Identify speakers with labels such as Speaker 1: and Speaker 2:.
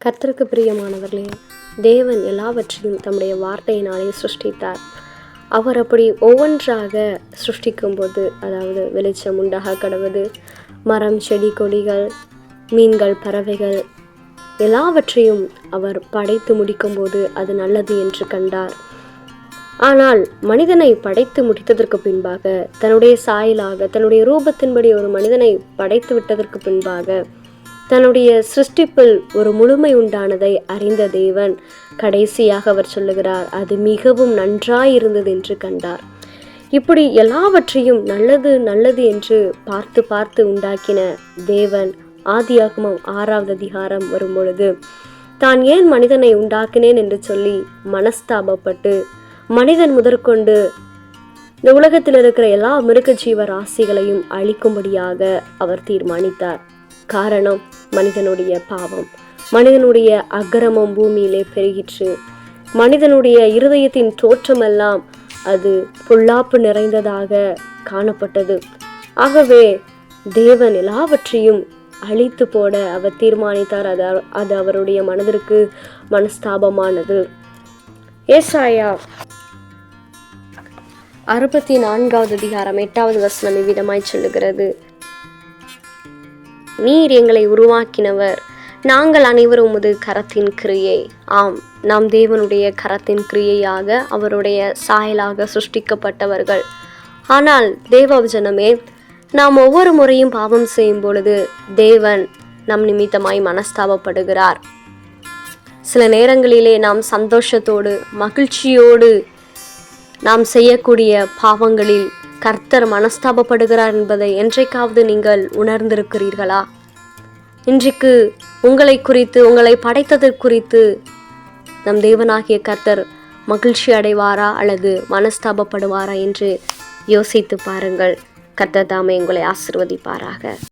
Speaker 1: கர்த்தருக்கு பிரியமானவர்களே தேவன் எல்லாவற்றையும் தம்முடைய வார்த்தையினாலே சிருஷ்டித்தார். அவர் அப்படி ஒவ்வொன்றாக சிருஷ்டிக்கும்போது அதாவது வெளிச்சம் உண்டாக கடவுது மரம் செடி கொடிகள் மீன்கள் பறவைகள் எல்லாவற்றையும் அவர் படைத்து முடிக்கும்போது அது நல்லது என்று கண்டார். ஆனால் மனிதனை படைத்து முடித்ததற்கு பின்பாக தன்னுடைய சாயலாக தன்னுடைய ரூபத்தின்படி ஒரு மனிதனை படைத்து விட்டதற்கு பின்பாக தன்னுடைய சிருஷ்டிப்பில் ஒரு முழுமை உண்டானதை அறிந்த தேவன் கடைசியாக அவர் சொல்லுகிறார் அது மிகவும் நன்றாயிருந்தது என்று கண்டார். இப்படி எல்லாவற்றையும் நல்லது நல்லது என்று பார்த்து பார்த்து உண்டாக்கின தேவன் ஆதியாகமம் ஆறாவது அதிகாரம் வரும்பொழுது தான் ஏன் மனிதனை உண்டாக்கினேன் என்று சொல்லி மனஸ்தாபப்பட்டு மனிதன் முதற்கொண்டு இந்த உலகத்தில் இருக்கிற எல்லா மிருக ஜீவ ராசிகளையும் அழிக்கும்படியாக அவர் தீர்மானித்தார். காரணம் மனிதனுடைய பாவம். மனிதனுடைய அக்கிரமம் பூமியிலே பெருகிற்று. மனிதனுடைய இருதயத்தின் தோற்றமெல்லாம் அது பொல்லாப்பு நிறைந்ததாக காணப்பட்டது. ஆகவே தேவன் எல்லாவற்றையும் அழித்து போட அவர் தீர்மானித்தார். அது அது அவருடைய மனதிற்கு மனஸ்தாபமானது. ஏசாயா அறுபத்தி நான்காவது அதிகாரம் எட்டாவது வசனம் இவ்விதமாய் சொல்லுகிறது. நீர் எங்களை உருவாக்கினவர். நாங்கள் அனைவரும் உமது கரத்தின் கிரியை. ஆம் நாம் தேவனுடைய கரத்தின் கிரியையாக அவருடைய சாயலாக சிருஷ்டிக்கப்பட்டவர்கள். ஆனால் தேவஜனமே நாம் ஒவ்வொரு முறையும் பாவம் செய்யும் பொழுது தேவன் நம் நிமித்தமாய் மனஸ்தாபப்படுகிறார். சில நேரங்களிலே நாம் சந்தோஷத்தோடு மகிழ்ச்சியோடு நாம் செய்யக்கூடிய பாவங்களில் கர்த்தர் மனஸ்தாபப்படுகிறார் என்பதை என்றைக்காவது நீங்கள் உணர்ந்திருக்கிறீர்களா? இன்றைக்கு உங்களை குறித்து உங்களை படைத்தது குறித்து நம் தேவனாகிய கர்த்தர் மகிழ்ச்சி அடைவாரா அல்லது மனஸ்தாபப்படுவாரா என்று யோசித்து பாருங்கள். கர்த்தர் தாமே உங்களை ஆசிர்வதிப்பாராக.